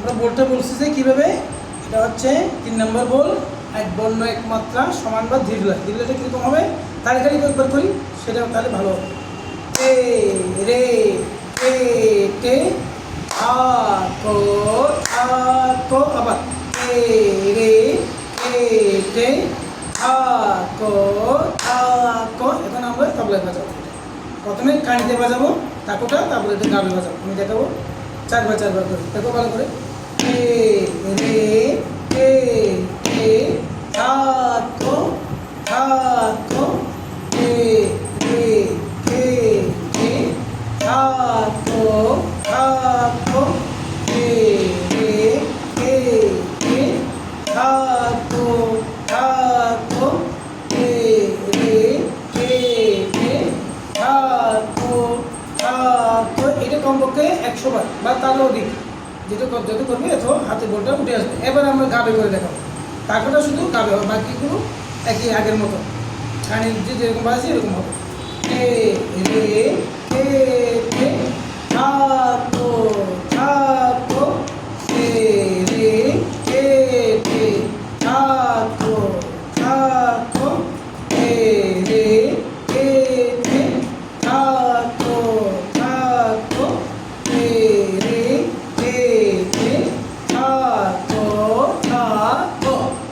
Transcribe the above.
আমরা বোলটা বলছি যে কীভাবে? এটা হচ্ছে তিন নম্বর বোল, এক বর্ণ, এক মাত্রা, সমান বা ধীরলা ধীরলাটা কীরকম হবে? তাড়াতাড়ি একবার করি সেটা তাহলে ভালো হবে। রে আ, কো আ, কো, আবার। রে আ, কো আ, কো, এখন আমরা তবলায় বাজাবো। প্রথমে কানিতে বাজাবো, তাকুটা, তারপরে এটা গাবে বাজাবো। আমি দেখাবো। চারবার চারবার করে। দেখো ভালো করে। এ রে এ এ থাকো থাকো এ রে থাকো থাকো এটা কমপক্ষে একশো বার বা তারও অধিক কর- যত করবে এত হাতে বলটা উঠে আসবে। এবার আমরা গাবে করে দেখাবো। তারপরে শুধু গাবে হবে বাকিগুলো একই আগের মতো। কানে যে যেরকম বাজছে এরকম হবে। এ রে